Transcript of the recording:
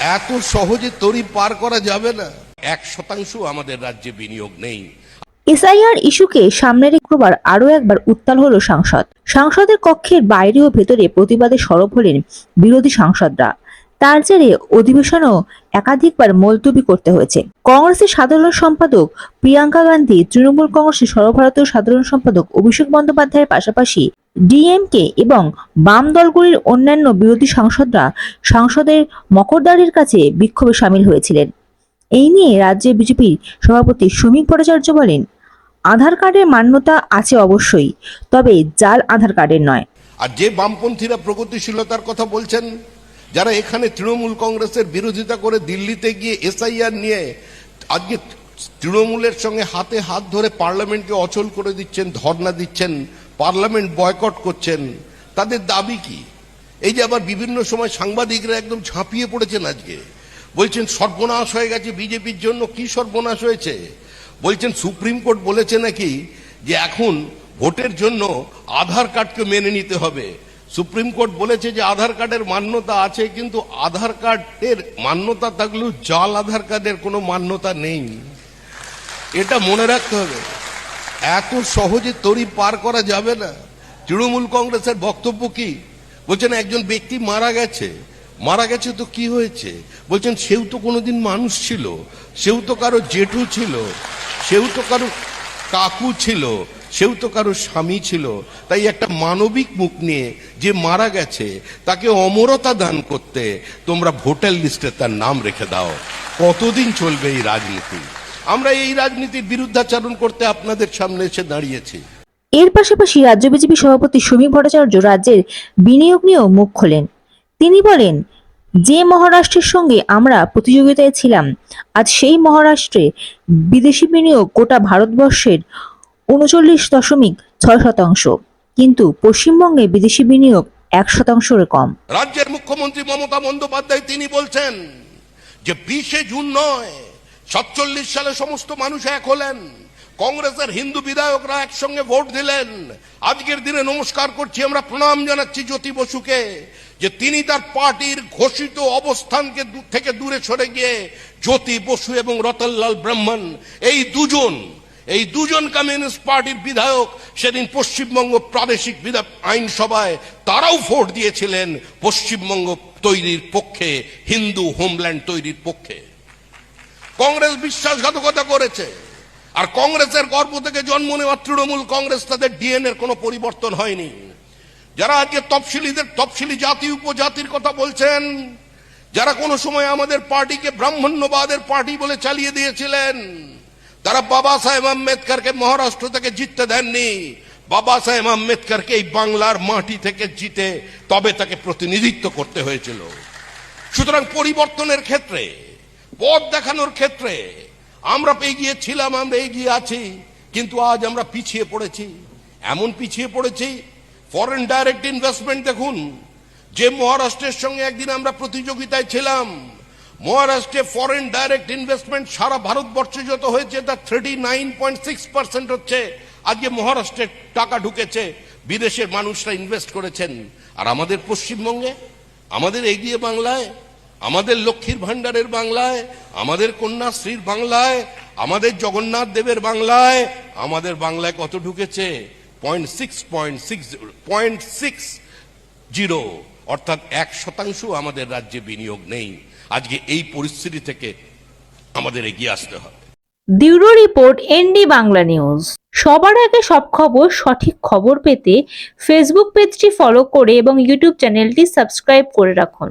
এত সহজে তরি পার করা যাবে না। এক শতাংশ আমাদের রাজ্যে বিনিয়োগ নেই। এসআইআর ইস্যুকে সামনে রেখবার আরও একবার উত্তাল হলো সংসদ। সংসদের কক্ষের বাইরে ও ভেতরে প্রতিবাদে সরব হলেন বিরোধী সাংসদরা। তার জেরে অধিবেশনও একাধিকবার মুলতবি করতে হয়েছে। কংগ্রেসের সাধারণ সম্পাদক প্রিয়াঙ্কা গান্ধী, তৃণমূল কংগ্রেসের সর্বভারতীয় সাধারণ সম্পাদক অভিষেক বন্দ্যোপাধ্যায়ের পাশাপাশি ডিএমকে এবং বাম দলগুলির অন্যান্য বিরোধী সাংসদরা সংসদের মকরদ্বারের কাছে বিক্ষোভে সামিল হয়েছিলেন। এই নিয়ে রাজ্যে বিজেপির সভাপতি শ্রমিক ভট্টাচার্য বলেন, আধার কার্ডের মান্যতা আছে অবশ্যই, তবে জাল আধার কার্ডের নয়। আর যে বামপন্থীরা প্রগতিশীলতার কথা বলছেন, যারা এখানে তৃণমূল কংগ্রেসের বিরোধিতা করে দিল্লিতে গিয়ে এসআইআর নিয়ে আজকে তৃণমূলের সঙ্গে হাতে হাত ধরে পার্লামেন্টকে অচল করে দিচ্ছেন, ধর্ণা দিচ্ছেন পার্লামেন্ট বয়কট করছেন, তাদের দাবি কি? এই যে আবার বিভিন্ন সময় সাংবাদিকরা একদম ঝাঁপিয়ে পড়েছেন আজকে। বলছেন সর্বনাশ হয়ে গেছে বিজেপির জন্য, কি সর্বনাশ হয়েছে? বলছেন সুপ্রিম কোর্ট বলেছে নাকি যে এখন ভোটের জন্য আধার কার্ডকে মেনে নিতে হবে। সুপ্রিম কোর্ট বলেছে যে আধার কার্ডের মান্যতা আছে, কিন্তু আধার কার্ডের মান্যতা থাকলেও জাল আধার কার্ডের কোনো মান্যতা নেই। এটা মনে রাখতে হবে। এত সহজে তরি পার করা যাবে না। তৃণমূল কংগ্রেসের বক্তব্য কি? বলছেন, একজন ব্যক্তি মারা গেছে। মারা গেছে তো কি হয়েছে? বলছেন, সেও তো কোনোদিন মানুষ ছিল, সেও তো কারও জেঠু ছিল, সেও তো কারও কাকু ছিল, সেও তো কারও স্বামী ছিল। তাই একটা মানবিক মুখ নিয়ে যে মারা গেছে, তাকে অমরতা দান করতে তোমরা ভোটার লিস্টে তার নাম রেখে দাও। কতদিন চলবে এই রাজনীতি? আমরা এই রাজনীতির বিরুদ্ধাচারণ করতে আপনাদের সামনে এসে দাঁড়িয়েছি। এর পাশাপাশি রাজ্য বিজেপি সভাপতি শ্রমিক ভট্টাচার্য রাজ্যের বিনিয়োগ নিয়েও মুখ খোলেন। তিনি বলেন যে মহারাষ্ট্রের সঙ্গে আমরা প্রতিযোগিতায় ছিলাম আজ সেই মহারাষ্ট্রে বিদেশি বিনিয়োগ গোটা ভারতবর্ষের উনচল্লিশ দশমিক ছয় শতাংশ কিন্তু পশ্চিমবঙ্গে বিদেশি বিনিয়োগ এক শতাংশের কম। রাজ্যের মুখ্যমন্ত্রী মমতা বন্দ্যোপাধ্যায় তিনি বলছেন যে বিশে জুন নয় সাতচল্লিশ সালে সমস্ত মানুষ এক হলেন। কংগ্রেসের হিন্দু বিধায়করা একসঙ্গে ভোট দিলেন। আজকের দিনে নমস্কার করছি, আমরা প্রণাম জানাচ্ছি জ্যোতি বসুকে যে তিনি তার পার্টির ঘোষিত অবস্থানকে থেকে দূরে সরে গিয়ে জ্যোতি বসু এবং রতনলাল ব্রাহ্মণ, এই দুজন এই দুজন কমিউনিস্ট পার্টির বিধায়ক সেদিন পশ্চিমবঙ্গ প্রাদেশিক আইনসভায় তারাও ভোট দিয়েছিলেন পশ্চিমবঙ্গ তৈরির পক্ষে, হিন্দু হোমল্যান্ড তৈরির পক্ষে। কংগ্রেস বিশ্বাসঘাতকতা করেছে। আর কংগ্রেসের গর্ব থেকে জন্ম নেওয়া তৃণমূল কংগ্রেস, তাদের ডিএনএর কোনো পরিবর্তন হয়নি। যারা আজকে তফসিলিদের, তফসিলি জাতি, উপজাতির কথা বলছেন, যারা কোনো সময় আমাদের পার্টিকে ব্রাহ্মণ্যবাদের পার্টি বলে চালিয়ে দিয়েছিলেন, তারা বাবা সাহেব আম্বেদকরকে মহারাষ্ট্র থেকে জিততে দেননি। বাবা সাহেব আম্বেদকরকে এই বাংলার মাটি থেকে জিতে তবে তাকে প্রতিনিধিত্ব করতে হয়েছিল। সুতরাং পরিবর্তনের ক্ষেত্রে পথ দেখানোর ক্ষেত্রে আমরা এগিয়ে ছিলাম, আমরা এগিয়ে আছি, কিন্তু আজ আমরা পিছিয়ে পড়েছি। এমন পিছিয়ে পড়েছি ফরেন ডাইরেক্ট ইনভেস্টমেন্ট দেখুন, যে মহারাষ্ট্রের সঙ্গে একদিন আমরা প্রতিযোগিতায় ছিলাম, মহারাষ্ট্রে ফরেন ডাইরেক্ট ইনভেস্টমেন্ট সারা ভারতবর্ষে যত হয়েছে, তার thirty nine point six percent হচ্ছে। আজকে মহারাষ্ট্রে টাকা ঢুকেছে, বিদেশের মানুষরা ইনভেস্ট করেছেন। আর আমাদের পশ্চিমবঙ্গে, আমাদের এগিয়ে বাংলায় আমাদের লক্ষ্মীর ভাণ্ডারের বাংলায়, আমাদের কন্যাশ্রীর বাংলায়, আমাদের জগন্নাথ দেবের বাংলায়, আমাদের বাংলায় কত ঢুকেছে? Point six point six point six zero অর্থাৎ এক শতাংশ আমাদের রাজ্যে বিনিয়োগ নেই। আজকে এই পরিস্থিতি থেকে আমাদের এগিয়ে আসতে হবে। Bureau report ND Bangla news. সবার আগে সব খবর, সঠিক খবর পেতে ফেসবুক পেজটি ফলো করে এবং ইউটিউব চ্যানেলটি সাবস্ক্রাইব করে রাখুন।